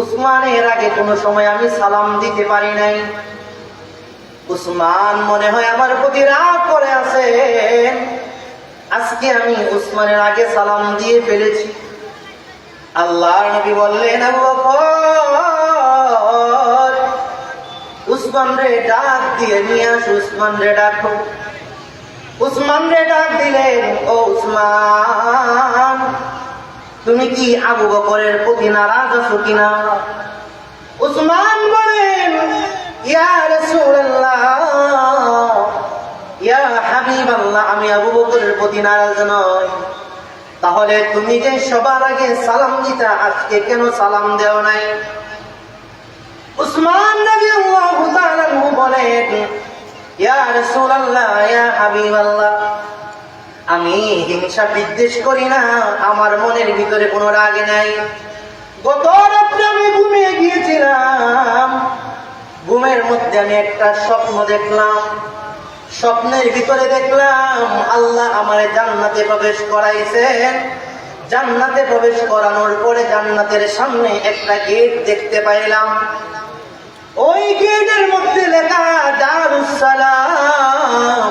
উসমানের আগে কোন সময় আমি সালাম দিতে পারি নাই। উসমান মনে হয় আমার প্রতি রাগ করে আছে। আজকে আমি উসমানের আগে সালাম দিয়ে ফেলেছি। আল্লাহর নবী বললেন উসমান রে ডাক দিয়ে নিয়ে আস, উসমান রে ডাকো। উসমান রে ডাক দিলেন, ও উসমান তুমি কি আবু বকরের প্রতি নারাজ আছো কিনা? উসমান বলেন, ইয়া রাসূলুল্লাহ, ইয়া হাবিবাল্লাহ, আমি আবু বকরের প্রতি নারাজ নই। তাহলে তুমি যে সবার আগে সালাম দিতা, আজকে কেন সালাম দেও নাই? উসমান রাদিয়াল্লাহু তাআলা বলেন, ইয়া রাসূলুল্লাহ, ইয়া হাবিবাল্লাহ আমি হিংসা বিদ্বেষ করি না, আমার মনের ভিতরে কোনো রাগ নাই। গত রাত্রে আমি ঘুমিয়ে গিয়েছিলাম। ঘুমের মধ্যে আমি একটা স্বপ্ন দেখলাম। স্বপ্নের ভিতরে দেখলাম, আল্লাহ আমার জান্নাতে প্রবেশ করাইছেন। জান্নাতে প্রবেশ করানোর পরে জান্নাতের সামনে একটা গেট দেখতে পাইলাম। ওই গেটের মধ্যে লেখা দারুসালাম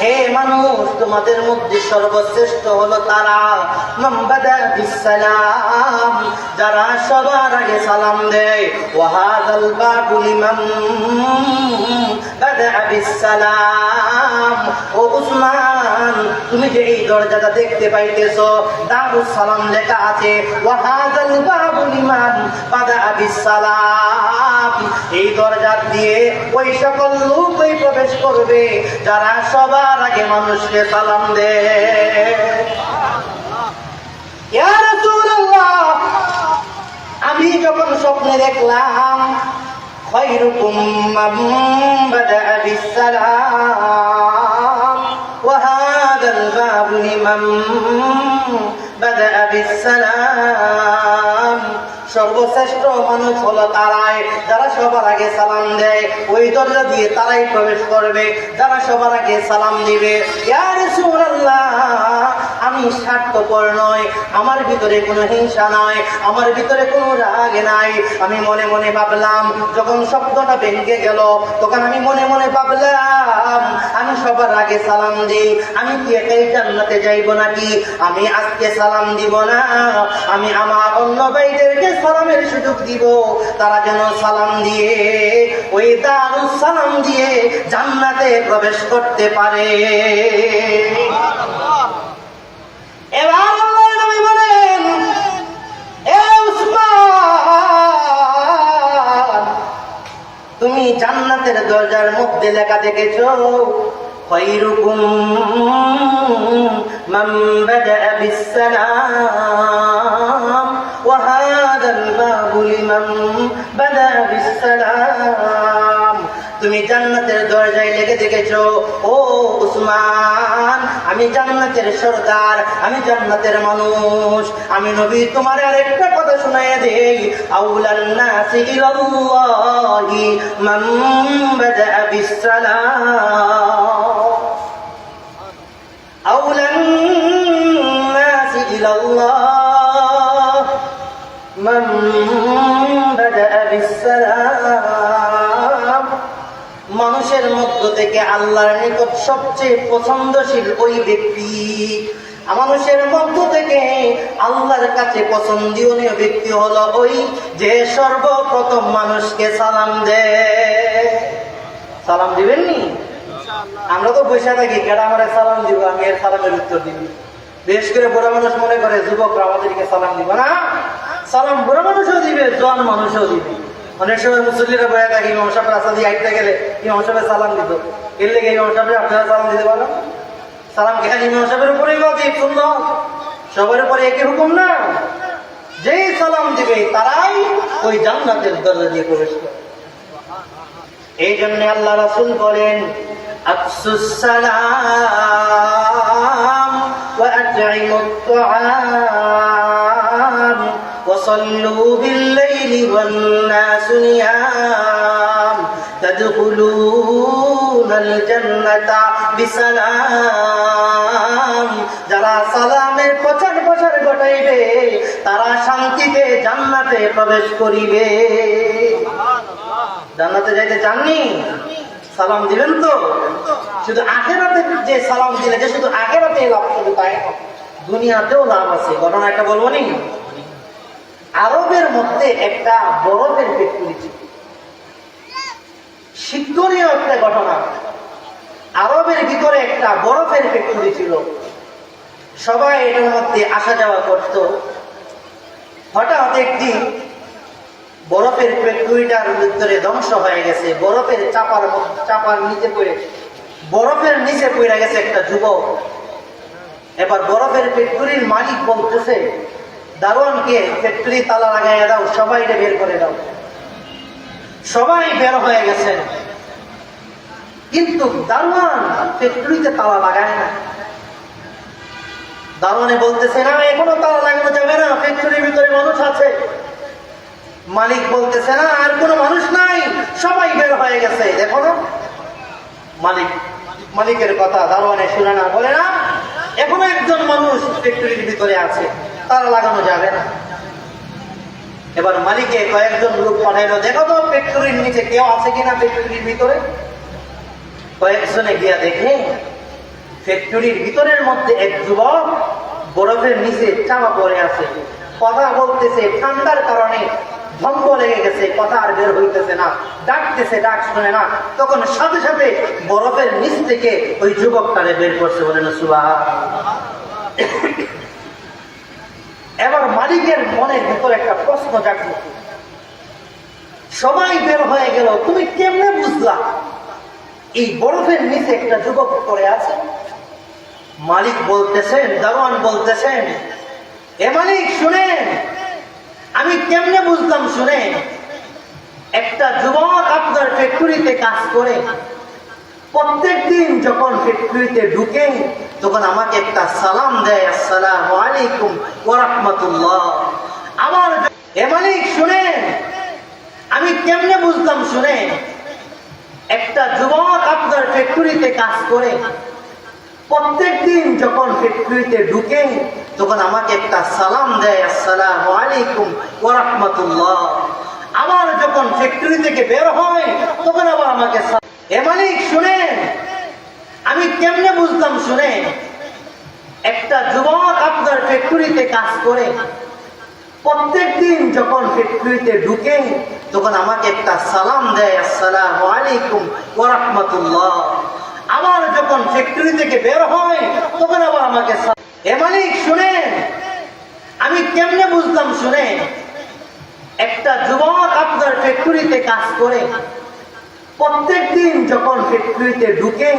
হে মানুষ, তোমাদের মধ্যে সর্বশ্রেষ্ঠ হলো তারা। বিসালাম যারা সবার আগে সালাম দেয়। ওয়াহাদাল বাবুল ইমাম বাদা বিসালাম ও উসমান, তুমি যে এই দরজাটা দেখতে পাইতেছো, দারুস সালাম লেখা আছে, ওয়াহাদাল বাবুল ইমাম বাদা বিসালাম এই দরজা দিয়ে ওই সকল লোকই প্রবেশ করবে, যারা সবার আগে মানুষকে সালাম দেয়। আমি যখন স্বপ্নে দেখলাম, খৈরুকুম বিসসালাম, ওয়া হাদাল সর্বশ্রেষ্ঠ মানুষ হলো তারাই। যারা সবার আগে সালাম দেয়, ওই দরজা দিয়ে তারাই প্রবেশ করবে। যারা সবার আগে সালাম দিবে, ইয়া রাসূলুল্লাহ। আমি স্বার্থপর নয়, আমার ভিতরে কোনো হিংসা নাই, আমার ভিতরে কোনো রাগ নাই। আমি মনে মনে ভাবলাম, যখন শব্দটা ভেঙে গেল, তখন আমি মনে মনে ভাবলাম, আমি সবার আগে আগে সালাম দিই, আমি কি একাই জান্নাতে যাইব নাকি? আমি আজকে সালাম দিব না, আমি আমার অন্য ভাইদেরকে সালামের সুযোগ দিব, তারা যেন সালাম দিয়ে, ওই দারুস সালাম দিয়ে জান্নাতে প্রবেশ করতে পারে। এবার আল্লাহর নবী বলেন, এ উসমান, তুমি জান্নাতের দরজার মধ্যে লেখা দেখেছ, খৈরুকুম মান বাদা বিসসালাম ওয়া হাদাল বাবু লিমান বাদা বিসসালাম তুমি জান্নাতের দরজায় লেগে দেখেছ, ও উসমান, আমি জান্নাতের সরদার, আমি জান্নাতের মানুষ। আমি নবী, তোমার আরেকটা কথা শোনাইয়া দেই। আউলান নাসি ইলাল্লাহি মান বাদা বিসসালাম। আউলান নাসি ইলাল্লাহ মান থেকে আল্লাহর নিকট সবচেয়ে পছন্দশীল ওই ব্যক্তি। মানুষের মধ্য থেকে আল্লাহর কাছে পছন্দীয় ব্যক্তি হলো ওই যে সর্বপ্রথম মানুষকে সালাম দেয় সালাম দিবেননি? আমরা তো বসে থাকি কেডা আমার সালাম দিব? আমি এর সালামের উত্তর দিব বিশেষ করে বুড়া মানুষ মনে করে যুবকরা আমাদেরকে সালাম দিব না? সালাম বুড়া মানুষও দিবে জন মানুষও দিবে। অনেক সময় মুসল্লিরা বয়ে থাকে, ইমাম সাহেব রাস্তা দিয়ে আইতে গেলে ইমাম সালাম দিত। এর লেগে ইমাম আপনারা সালাম দিতে পারেন সালাম কেন ইমাম সাহেবের উপরেই বাজি শূন্য? সবার উপরে একই হুকুম না? যেই সালাম দিবে, তারাই ওই জান্নাতের দরজা দিয়ে প্রবেশ করে। এই জন্য আল্লাহ রাসুল বলেন, আফসুস সালাম ওয়া وصلوا بالليل والناس نيام تدخلون الجنة بسلام যারা সালামের প্রচার প্রচার ঘটাইবে তারা শান্তিতে জান্নাতে প্রবেশ করিবে জান্নাতে যাইতে চাননি সালাম দিবেন তো শুধু আখেরাতে যে সালাম দিলে যে শুধু আখেরাতে লাভ শুধু তাই না। দুনিয়াতেও লাভ আছে ঘটনা একটা বলবো নি আরবের মধ্যে একটা বরফের ফ্যাক্টরি ছিল। শিক্ষণীয় একটা ঘটনা। আরবের ভিতরে একটা বরফের ফ্যাক্টরি ছিল। সবাই এটার মধ্যে আসা যাওয়া করত। হঠাৎ একটি বরফের ফ্যাক্টরিটার ভিতরে ধ্বংস হয়ে গেছে। বরফের চাপার চাপার নিচে পড়ে, বরফের নিচে পড়ে গেছে একটা যুবক। এবার বরফের ফ্যাক্টরির মালিক বলতেছে দারোয়ানকে ফ্যাক্টরি তালা লাগাইয়া দাও সবাই বের করে দাও। সবাই বের হয়ে গেছে। কিন্তু দারোয়ান ফ্যাক্টরিতে তালা লাগায় না। দারোয়ানে বলতেছে, না, এখনও তালা লাগানো যাবে না, ফ্যাক্টরির ভিতরে মানুষ আছে। মালিক বলতেছে, না, আর কোনো মানুষ নাই, সবাই বের হয়ে গেছে, দেখো না। মালিক, মালিকের কথা দারোয়ানে শুনে না, বলে, না, এখনও একজন মানুষ ফ্যাক্টরির ভিতরে আছে। তারা লাগানো যাবে না। এবার মালিকে কয়েকজন লোক পাঠাইলো, দেখো তো ফ্যাক্টরির নিচে কেউ আছে কিনা ফ্যাক্টরির ভিতরে? কয়েকজনে গিয়া দেখে ফ্যাক্টরির ভিতরের মধ্যে এক যুবক বরফের নিচে চাপা পড়ে আছে। কথা বলতেছে, ঠান্ডার কারণে ভঙ্গ লেগে গেছে, কথা আর বের হইতেছে না। ডাকতেছে, ডাক শুনে না। তখন সাথে সাথে বরফের নিচ থেকে ওই যুবকটারে বের করছে বলেন সুবাহ এবার মালিকের মনের ভিতরে একটা প্রশ্ন জাগলো। সবাই বের হয়ে গেল, তুমি কেমনে বুঝলা? এই বরফের নিচে একটা যুবক করে আছে। মালিক বলতেছেন, দারোয়ান বলতেছেন, এ মালিক, শুনেন, আমি কেমনে বুঝলাম শুনেন, একটা যুবক আপনার ফ্যাক্টরিতে কাজ করে। প্রত্যেক দিন যখন ফ্যাক্টরিতে ঢুকে তখন আমাকে একটা সালাম দেয়, আসসালাম আলাইকুম ওরহমতুল্লাহ আমার এ মালিক, শুনেন। আমি কেমনে বুঝলাম, শুনেন? একটা যুবক আপনার ফ্যাক্টরিতে কাজ করে। প্রত্যেক দিন যখন ফ্যাক্টরিতে ঢুকে, তখন আমাকে একটা সালাম দেয়, আসসালাম আলাইকুম ওরহমতুল্লাহ আবার যখন ফ্যাক্টরি থেকে বের হয়, তখন আবার আমাকে এ মালিক আমি কেমনে বুঝলাম শুনে? একটা যুবক আপনার ফ্যাক্টরিতে কাজ করে। প্রত্যেক দিন যখন ফ্যাক্টরিতে ঢুকে, তখন আমাকে একটা সালাম দেয়, আসসালামু আলাইকুম ওয়া রাহমাতুল্লাহ আমার যখন ফ্যাক্টরি থেকে বের হয়, তখন আবার আমাকে এ মালিক, শুনেন, আমি কেমনে বুঝলাম শুনে? একটা যুবক আপনার ফ্যাক্টরিতে কাজ করে। প্রত্যেক দিন যখন ফ্যাক্টরিতে ঢুকে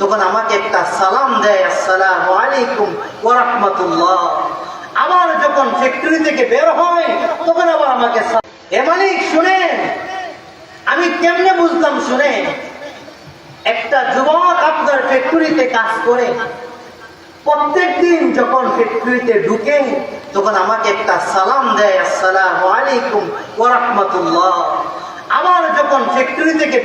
তখন আমাকে একটা সালাম দেয়, আসসালামু আলাইকুম ওয়া রাহমাতুল্লাহ। আমার যখন ফ্যাক্টরি থেকে বের হয়, তখন আবার আমাকে এ মালিক, শুনেন, আমি কেমনে বুঝলাম শুনে একটা যুবক আপনার ফ্যাক্টরিতে কাজ করে। প্রত্যেক দিন যখন ফ্যাক্টরিতে ঢুকে, তখন আমাকে একটা সালাম দেয়, আসসালামু আলাইকুম ওয়া রাহমাতুল্লাহ। আমার যখন ফ্যাক্টরি থেকে